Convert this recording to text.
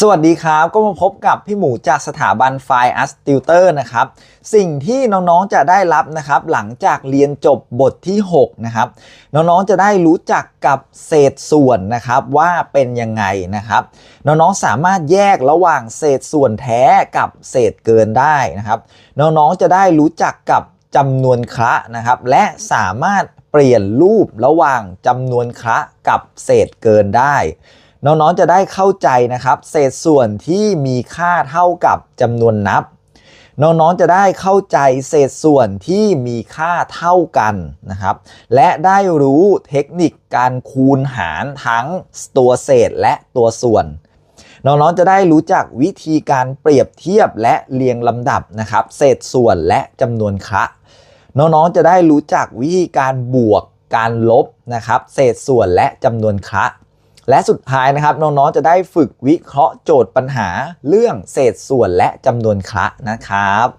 สวัสดีครับ ก็มาพบกับพี่หมูจากสถาบัน f i อัสติวเตอร์นะครับ สิ่งที่น้องๆจะได้รับนะครับ หลังจากเรียนจบบทที่ 6 นะครับ น้องๆจะได้รู้จักกับเศษส่วนนะครับว่าเป็นยังไงนะครับ น้องๆสามารถแยกระหว่างเศษส่วนแท้กับเศษเกินได้นะครับ น้องๆจะได้รู้จักกับจำนวนคระนะครับ และสามารถเปลี่ยนรูประหว่างจำนวนคระกับเศษเกินได้ น้องๆจะได้เข้าใจนะครับ เศษส่วนที่มีค่าเท่ากับจำนวนนับ น้องๆจะได้เข้าใจเศษส่วนที่มีค่าเท่ากันนะครับ และได้รู้เทคนิคการคูณหารทั้งตัวเศษและตัวส่วนน้องๆจะได้รู้จักวิธีการเปรียบเทียบและเรียงลำดับนะครับ เศษส่วนและจำนวนคะน้องๆจะได้รู้จักวิธีการบวกการลบนะครับ เศษส่วนและจำนวนคะ และสุดท้ายนะครับน้องๆจะได้ฝึกวิเคราะห์โจทย์ปัญหาเรื่องเศษส่วนและจำนวนคระนะครับ